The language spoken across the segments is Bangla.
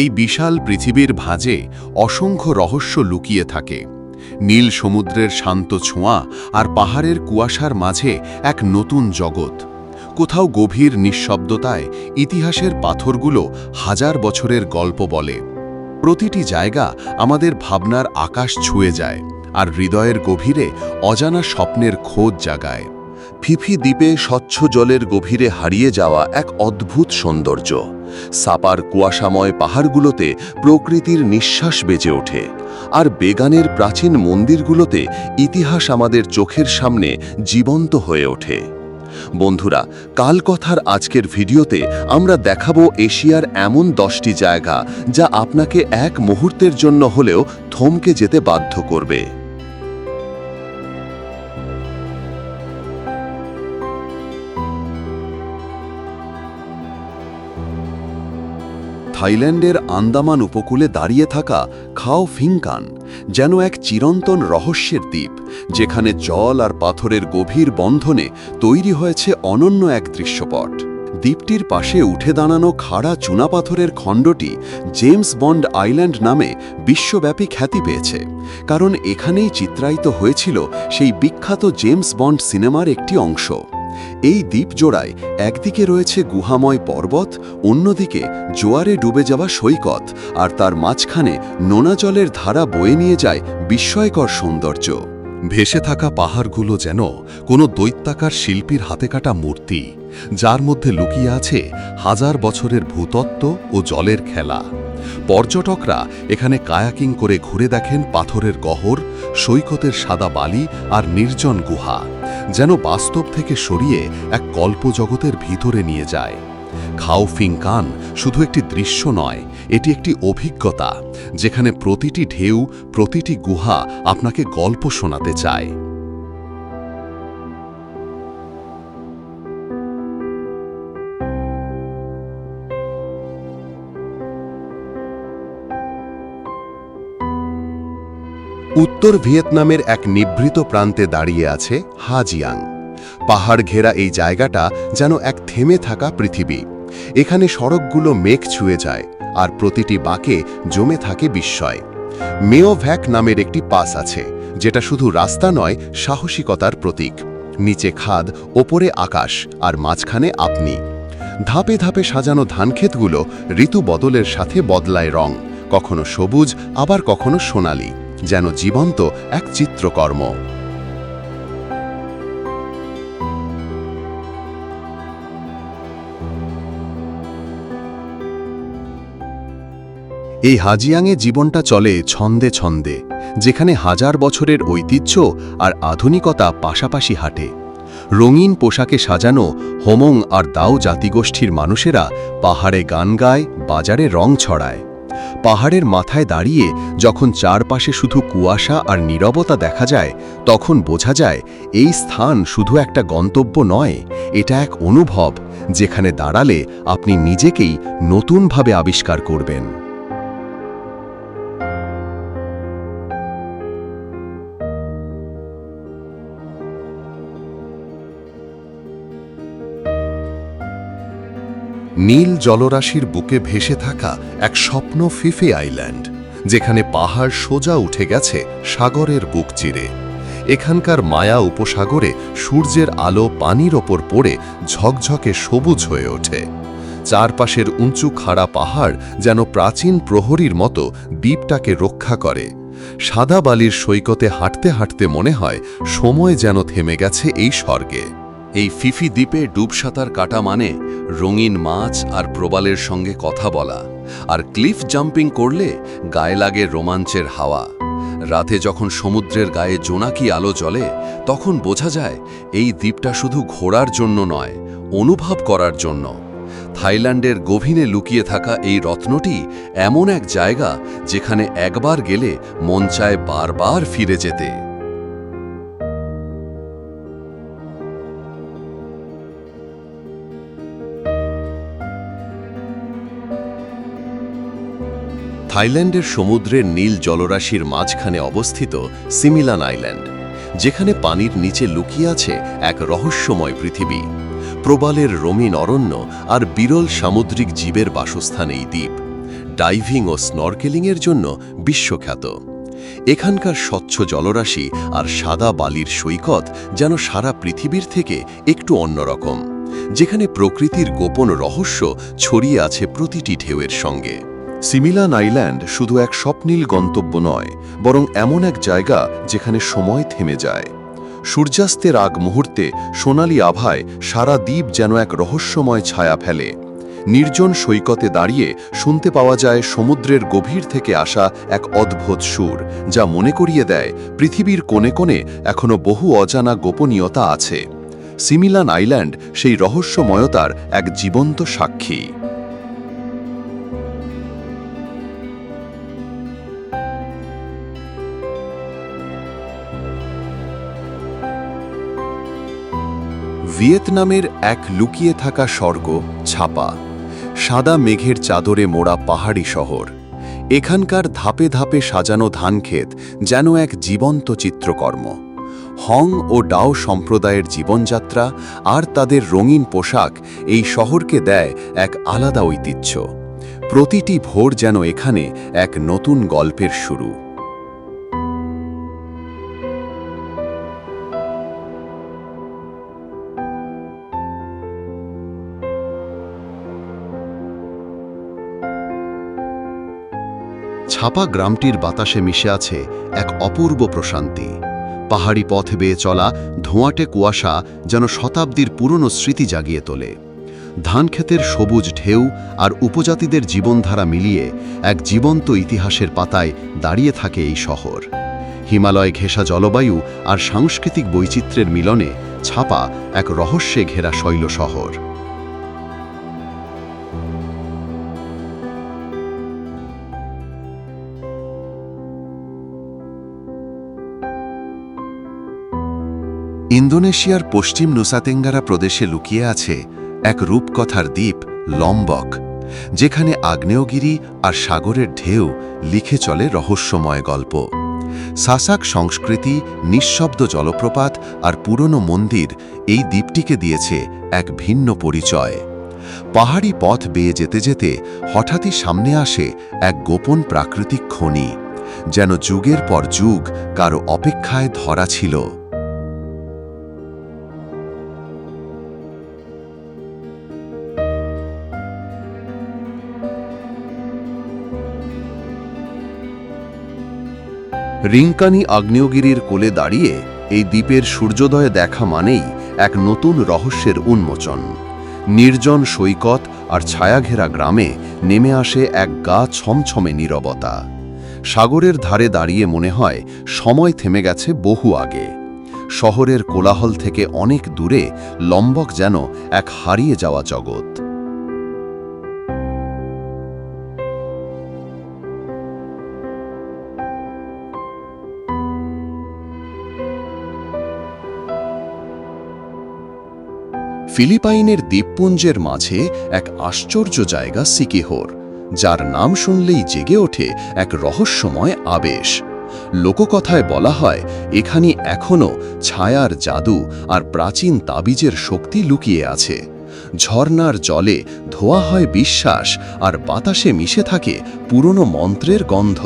এই বিশাল পৃথিবীর ভাঁজে অসংখ্য রহস্য লুকিয়ে থাকে। নীল সমুদ্রের শান্ত ছোঁয়া আর পাহাড়ের কুয়াশার মাঝে এক নতুন জগৎ। কোথাও গভীর নিঃশব্দতায় ইতিহাসের পাথরগুলো হাজার বছরের গল্প বলে। প্রতিটি জায়গা আমাদের ভাবনার আকাশ ছুঁয়ে যায় আর হৃদয়ের গভীরে অজানা স্বপ্নের খোঁজ জাগায়। ফিফি দ্বীপে স্বচ্ছ জলের গভীরে হারিয়ে যাওয়া এক অদ্ভুত সৌন্দর্য। সাপার কুয়াশাময় পাহাড়গুলোতে প্রকৃতির নিঃশ্বাস বেজে ওঠে। আর বেগানের প্রাচীন মন্দিরগুলোতে ইতিহাস আমাদের চোখের সামনে জীবন্ত হয়ে ওঠে। বন্ধুরা, কালকথার আজকের ভিডিওতে আমরা দেখাবো এশিয়ার এমন দশটি জায়গা যা আপনাকে এক মুহূর্তের জন্য হলেও থমকে যেতে বাধ্য করবে। থাইল্যান্ডের আন্দামান উপকূলে দাঁড়িয়ে থাকা খাও ফিংকান যেন এক চিরন্তন রহস্যের দ্বীপ, যেখানে জল আর পাথরের গভীর বন্ধনে তৈরি হয়েছে অনন্য এক দৃশ্যপট। দ্বীপটির পাশে উঠে দাঁড়ানো খাড়া চুনাপাথরের খণ্ডটি জেমস বন্ড আইল্যান্ড নামে বিশ্বব্যাপী খ্যাতি পেয়েছে, কারণ এখানেই চিত্রায়িত হয়েছিল সেই বিখ্যাত জেমস বন্ড সিনেমার একটি অংশ। এই দ্বীপ জোড়ায় একদিকে রয়েছে গুহাময় পর্বত, অন্যদিকে জোয়ারে ডুবে যাওয়া সৈকত, আর তার মাঝখানে নোনা জলের ধারা বয়ে নিয়ে যায় বিস্ময়কর সৌন্দর্য। ভেসে থাকা পাহাড়গুলো যেন কোনো দৈত্যাকার শিল্পীর হাতে কাটা মূর্তি, যার মধ্যে লুকিয়ে আছে হাজার বছরের ভূতত্ত্ব ও জলের খেলা। পর্যটকরা এখানে কায়াকিং করে ঘুরে দেখেন পাথরের গহর, সৈকতের সাদা বালি আর নির্জন গুহা। যেন বাস্তব থেকে সরিয়ে এক কল্পজগতের ভিতরে নিয়ে যায়। খাওফিং কান শুধু একটি দৃশ্য নয়, এটি একটি অভিজ্ঞতা, যেখানে প্রতিটি ঢেউ, প্রতিটি গুহা আপনাকে গল্প শোনাতে চায়। উত্তর ভিয়েতনামের এক নিভৃত প্রান্তে দাঁড়িয়ে আছে হাজিয়াং। পাহাড় ঘেরা এই জায়গাটা যেন এক থেমে থাকা পৃথিবী। এখানে সড়কগুলো মেঘ ছুঁয়ে যায়, আর প্রতিটি বাঁকে জমে থাকে বিস্ময়। মেও ভ্যাক নামের একটি পাস আছে, যেটা শুধু রাস্তা নয়, সাহসিকতার প্রতীক। নিচে খাদ, ওপরে আকাশ, আর মাঝখানে আপনি। ধাপে ধাপে সাজানো ধানক্ষেতগুলো ঋতু বদলের সাথে বদলায় রং, কখনো সবুজ, আবার কখনো সোনালি। যেন জীবন্ত এক চিত্রকর্ম। এই হাজিয়াংয়ে জীবনটা চলে ছন্দে ছন্দে, যেখানে হাজার বছরের ঐতিহ্য আর আধুনিকতা পাশাপাশি হাঁটে। রঙিন পোশাকে সাজানো হোমং আর দাও জাতিগোষ্ঠীর মানুষেরা পাহাড়ে গান গায়, বাজারে রং ছড়ায়। পাহাড়ের মাথায় দাঁড়িয়ে যখন চারপাশে শুধু কুয়াশা আর নীরবতা দেখা যায়, তখন বোঝা যায় এই স্থান শুধু একটা গন্তব্য নয়, এটা এক অনুভব যেখানে দাঁড়ালে আপনি নিজেকেই নতুনভাবে আবিষ্কার করবেন। নীল জলরাশির বুকে ভেসে থাকা এক স্বপ্ন ফিফে আইল্যান্ড, যেখানে পাহাড় সোজা উঠে গেছে সাগরের বুক চিরে। এখানকার মায়া উপসাগরে সূর্যের আলো পানির ওপর পড়ে ঝকঝকে সবুজ হয়ে ওঠে। চারপাশের উঁচু খাড়া পাহাড় যেন প্রাচীন প্রহরীর মতো দ্বীপটাকে রক্ষা করে। সাদা বালির সৈকতে হাঁটতে হাঁটতে মনে হয় সময় যেন থেমে গেছে এই স্বর্গে। এই ফিফি দ্বীপে ডুবসাঁতার কাটা মানে রঙিন মাছ আর প্রবালের সঙ্গে কথা বলা। আর ক্লিফ জাম্পিং করলে গায়ে লাগে রোমাঞ্চের হাওয়া। রাতে যখন সমুদ্রের গায়ে জোনাকি আলো জ্বলে, তখন বোঝা যায় এই দ্বীপটা শুধু ঘোরার জন্য নয়, অনুভব করার জন্য। থাইল্যান্ডের গভীরে লুকিয়ে থাকা এই রত্নটি এমন এক জায়গা যেখানে একবার গেলে মন চায় বারবার ফিরে যেতে। থাইল্যান্ডের সমুদ্রের নীল জলরাশির মাঝখানে অবস্থিত সিমিলান আইল্যান্ড, যেখানে পানির নিচে লুকিয়ে আছে এক রহস্যময় পৃথিবী। প্রবালের রঙিন অরণ্য আর বিরল সামুদ্রিক জীবের বাসস্থান এই দ্বীপ, ডাইভিং ও স্নরকেলিংয়ের জন্য বিশ্বখ্যাত। এখানকার স্বচ্ছ জলরাশি আর সাদা বালির সৈকত যেন সারা পৃথিবীর থেকে একটু অন্যরকম, যেখানে প্রকৃতির গোপন রহস্য ছড়িয়ে আছে প্রতিটি ঢেউয়ের সঙ্গে। সিমিলান আইল্যান্ড শুধু এক স্বপ্নীল গন্তব্য নয়, বরং এমন এক জায়গা যেখানে সময় থেমে যায়। সূর্যাস্তের আগ মুহূর্তে সোনালি আভায় সারা দ্বীপ যেন এক রহস্যময় ছায়া ফেলে। নির্জন সৈকতে দাঁড়িয়ে শুনতে পাওয়া যায় সমুদ্রের গভীর থেকে আসা এক অদ্ভুত সুর, যা মনে করিয়ে দেয় পৃথিবীর কোণে কোণে এখনও বহু অজানা গোপনীয়তা আছে। সিমিলান আইল্যান্ড সেই রহস্যময়তার এক জীবন্ত সাক্ষী। ভিয়েতনামের এক লুকিয়ে থাকা স্বর্গ, ছাপা। সাদা মেঘের চাদরে মোড়া পাহাড়ি শহর। এখানকার ধাপে ধাপে সাজানো ধানক্ষেত যেন এক জীবন্ত চিত্রকর্ম। হং ও ডাও সম্প্রদায়ের জীবনযাত্রা আর তাদের রঙিন পোশাক এই শহরকে দেয় এক আলাদা ঐতিহ্য। প্রতিটি ভোর যেন এখানে এক নতুন গল্পের শুরু। ছাপা গ্রামটির বাতাসে মিশে আছে এক অপূর্ব প্রশান্তি। পাহাড়ি পথ বেয়ে চলা ধোঁয়াটে কুয়াশা যেন শতাব্দীর পুরনো স্মৃতি জাগিয়ে তোলে। ধানক্ষেতের সবুজ ঢেউ আর উপজাতিদের জীবনধারা মিলিয়ে এক জীবন্ত ইতিহাসের পাতায় দাঁড়িয়ে থাকে এই শহর। হিমালয় ঘেঁষা জলবায়ু আর সাংস্কৃতিক বৈচিত্র্যের মিলনে ছাপা এক রহস্যে ঘেরা শৈল শহর। ইন্দোনেশিয়ার পশ্চিম নুসাতেঙ্গারা প্রদেশে লুকিয়ে আছে এক রূপকথার দ্বীপ, লম্বক, যেখানে আগ্নেয়গিরি আর সাগরের ঢেউ লিখে চলে রহস্যময় গল্প। সাসাক সংস্কৃতি, নিঃশব্দ জলপ্রপাত আর পুরনো মন্দির এই দ্বীপটিকে দিয়েছে এক ভিন্ন পরিচয়। পাহাড়ি পথ বেয়ে যেতে যেতে হঠাৎই সামনে আসে এক গোপন প্রাকৃতিক খনি, যেন যুগের পর যুগ কারও অপেক্ষায় ধরা ছিল। রিঙ্কানি আগ্নেয়গিরির কোলে দাঁড়িয়ে এই দ্বীপের সূর্যোদয় দেখা মানেই এক নতুন রহস্যের উন্মোচন। নির্জন সৈকত আর ছায়াঘেরা গ্রামে নেমে আসে এক গা ছমছমে নীরবতা। সাগরের ধারে দাঁড়িয়ে মনে হয় সময় থেমে গেছে বহু আগে। শহরের কোলাহল থেকে অনেক দূরে লম্বক যেন এক হারিয়ে যাওয়া জগৎ। ফিলিপাইনের দ্বীপপুঞ্জের মাঝে এক আশ্চর্য জায়গা, সিকিহোর, যার নাম শুনলেই জেগে ওঠে এক রহস্যময় আবেশ। লোককথায় বলা হয়, এখানে এখনও ছায়ার জাদু আর প্রাচীন তাবিজের শক্তি লুকিয়ে আছে। ঝর্নার জলে ধোয়া হয় বিশ্বাস আর বাতাসে মিশে থাকে পুরনো মন্ত্রের গন্ধ।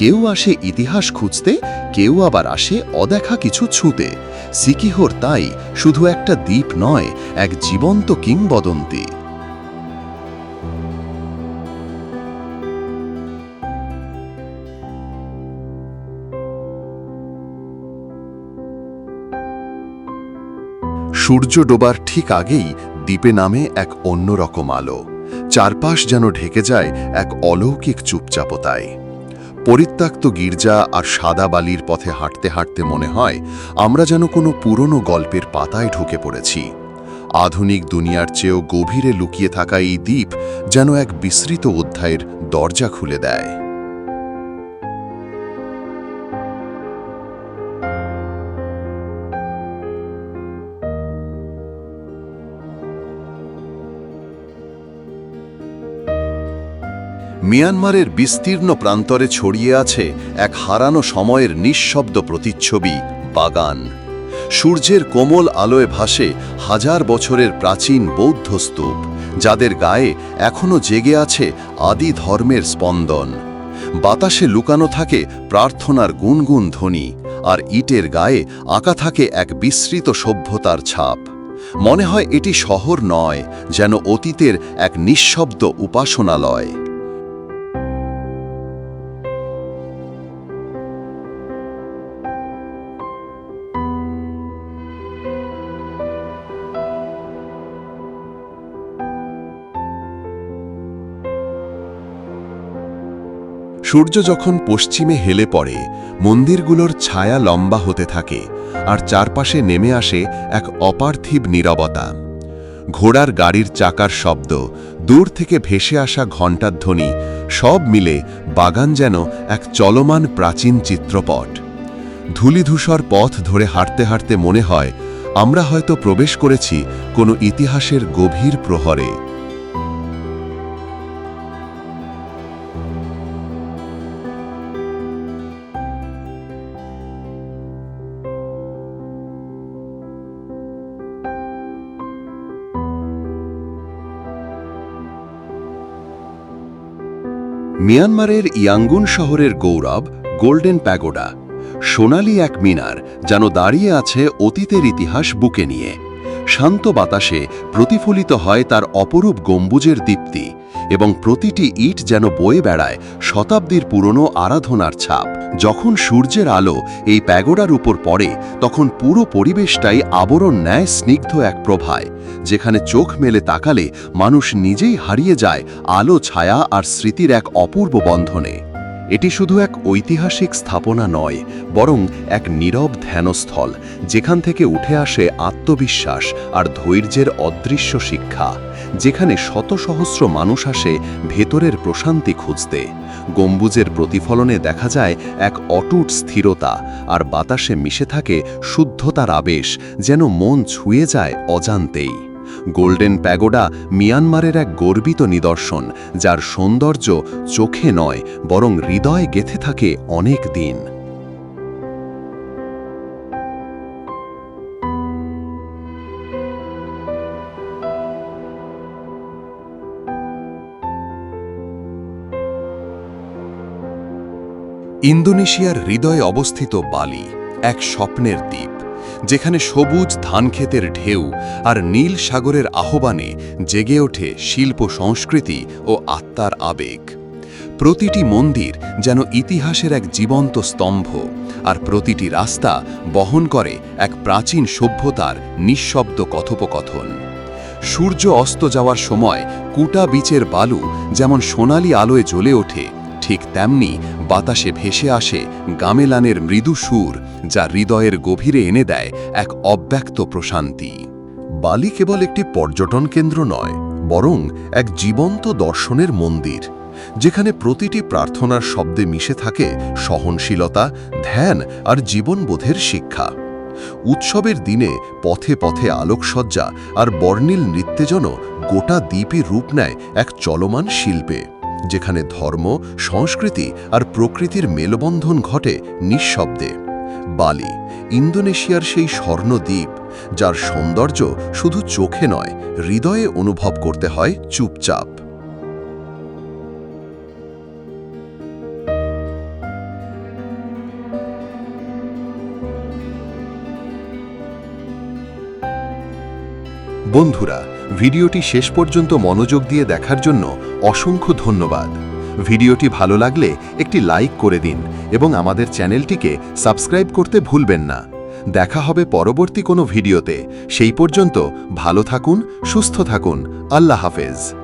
কেউ আসে ইতিহাস খুঁজতে, কেউ আবার আসে অদেখা কিছু ছুঁতে। সিকিহোর তাই শুধু একটা দ্বীপ নয়, এক জীবন্ত কিংবদন্তি। সূর্য ডোবার ঠিক আগেই দ্বীপে নামে এক অন্যরকম আলো। চারপাশ যেন ঢেকে যায় এক অলৌকিক চুপচাপতায়। পরিত্যক্ত গির্জা আর সাদা বালির পথে হাঁটতে হাঁটতে মনে হয়, আমরা যেন কোনো পুরনো গল্পের পাতায় ঢুকে পড়েছি। আধুনিক দুনিয়ার চেয়েও গভীরে লুকিয়ে থাকা এই দ্বীপ যেন এক বিস্তৃত অধ্যায়ের দরজা খুলে দেয়। মিয়ানমারের বিস্তীর্ণ প্রান্তরে ছড়িয়ে আছে এক হারানো সময়ের নিঃশব্দ প্রতিচ্ছবি, বাগান। সূর্যের কোমল আলোয় ভাসে হাজার বছরের প্রাচীন বৌদ্ধ স্তূপ, যাদের গায়ে এখনও জেগে আছে আদি ধর্মের স্পন্দন। বাতাসে লুকানো থাকে প্রার্থনার গুনগুন ধ্বনি, আর ইটের গায়ে আঁকা থাকে এক বিস্তৃত সভ্যতার ছাপ। মনে হয় এটি শহর নয়, যেন অতীতের এক নিঃশব্দ উপাসনালয়। সূর্য যখন পশ্চিমে হেলে পড়ে, মন্দিরগুলোর ছায়া লম্বা হতে থাকে আর চারপাশে নেমে আসে এক অপার্থিব নীরবতা। ঘোড়ার গাড়ির চাকার শব্দ, দূর থেকে ভেসে আসা ঘণ্টার ধ্বনি, সব মিলে বাগান যেন এক চলমান প্রাচীন চিত্রপট। ধূলিধূসর পথ ধরে হাঁটতে হাঁটতে মনে হয়, আমরা হয়তো প্রবেশ করেছি কোনো ইতিহাসের গভীর প্রহরে। মিয়ানমারের ইয়াঙ্গুন শহরের গৌরব, গোল্ডেন প্যাগোডা। সোনালি এক মিনার যেন দাঁড়িয়ে আছে অতীতের ইতিহাস বুকে নিয়ে। শান্ত বাতাসে প্রতিফলিত হয় তার অপরূপ গম্বুজের দীপ্তি। এবং প্রতিটি ইট যেন বয়ে বেড়ায় শতাব্দীর পুরনো আরাধনার ছাপ। যখন সূর্যের আলো এই প্যাগোডার উপর পড়ে, তখন পুরো পরিবেশটাই আবরণ ন্যায় স্নিগ্ধ এক প্রভায়, যেখানে চোখ মেলে তাকালে মানুষ নিজেই হারিয়ে যায় আলো, ছায়া আর স্মৃতির এক অপূর্ব বন্ধনে। এটি শুধু এক ঐতিহাসিক স্থাপনা নয়, বরং এক নীরব ধ্যানস্থল, যেখান থেকে উঠে আসে আত্মবিশ্বাস আর ধৈর্যের অদৃশ্য শিক্ষা। যেখানে শত সহস্র মানুষ আসে ভেতরের প্রশান্তি খুঁজতে। গম্বুজের প্রতিফলনে দেখা যায় এক অটুট স্থিরতা, আর বাতাসে মিশে থাকে শুদ্ধতার আবেশ, যেন মন ছুঁয়ে যায় অজান্তেই। গোল্ডেন প্যাগোডা মিয়ানমারের এক গর্বিত নিদর্শন, যার সৌন্দর্য চোখে নয়, বরং হৃদয়ে গেথে থাকে অনেক দিন। ইন্দোনেশিয়ার হৃদয়ে অবস্থিত বালি এক স্বপ্নের দ্বীপ, যেখানে সবুজ ধানক্ষেতের ঢেউ আর নীল সাগরের আহ্বানে জেগে ওঠে শিল্প সংস্কৃতি ও আত্মার আবেগ। প্রতিটি মন্দির যেন ইতিহাসের এক জীবন্ত স্তম্ভ আর প্রতিটি রাস্তা বহন করে এক প্রাচীন সভ্যতার নিঃশব্দ কথোপকথন। সূর্য অস্ত যাওয়ার সময় কুটা বিচের বালু যেমন সোনালি আলোয় জ্বলে ওঠে ঠিক তেমনি বাতাসে ভেসে আসে গামেলানের মৃদু সুর, যা হৃদয়ের গভীরে এনে দেয় এক অব্যক্ত প্রশান্তি। বালি কেবল একটি পর্যটন কেন্দ্র নয়, বরং এক জীবন্ত দর্শনের মন্দির, যেখানে প্রতিটি প্রার্থনার শব্দে মিশে থাকে সহনশীলতা, ধ্যান আর জীবনবোধের শিক্ষা। উৎসবের দিনে পথে পথে আলোকসজ্জা আর বর্ণিল নৃত্যে যেন গোটা দ্বীপে রূপ নেয় এক চলমান শিল্পে। যেখানে ধর্ম, সংস্কৃতি আর প্রকৃতির মেলবন্ধন ঘটে নিঃশব্দে। বালি, ইন্দোনেশিয়ার সেই স্বর্ণদ্বীপ, যার সৌন্দর্য শুধু চোখে নয়, হৃদয়ে অনুভব করতে হয় চুপচাপ। বন্ধুরা ভিডিওটি শেষ পর্যন্ত মনোযোগ দিয়ে দেখার জন্য অসংখ্য ধন্যবাদ। ভিডিওটি ভালো লাগলে একটি লাইক করে দিন এবং আমাদের চ্যানেলটিকে সাবস্ক্রাইব করতে ভুলবেন না। দেখা হবে পরবর্তী কোনো ভিডিওতে। সেই পর্যন্ত ভালো থাকুন, সুস্থ থাকুন। আল্লাহ হাফেজ।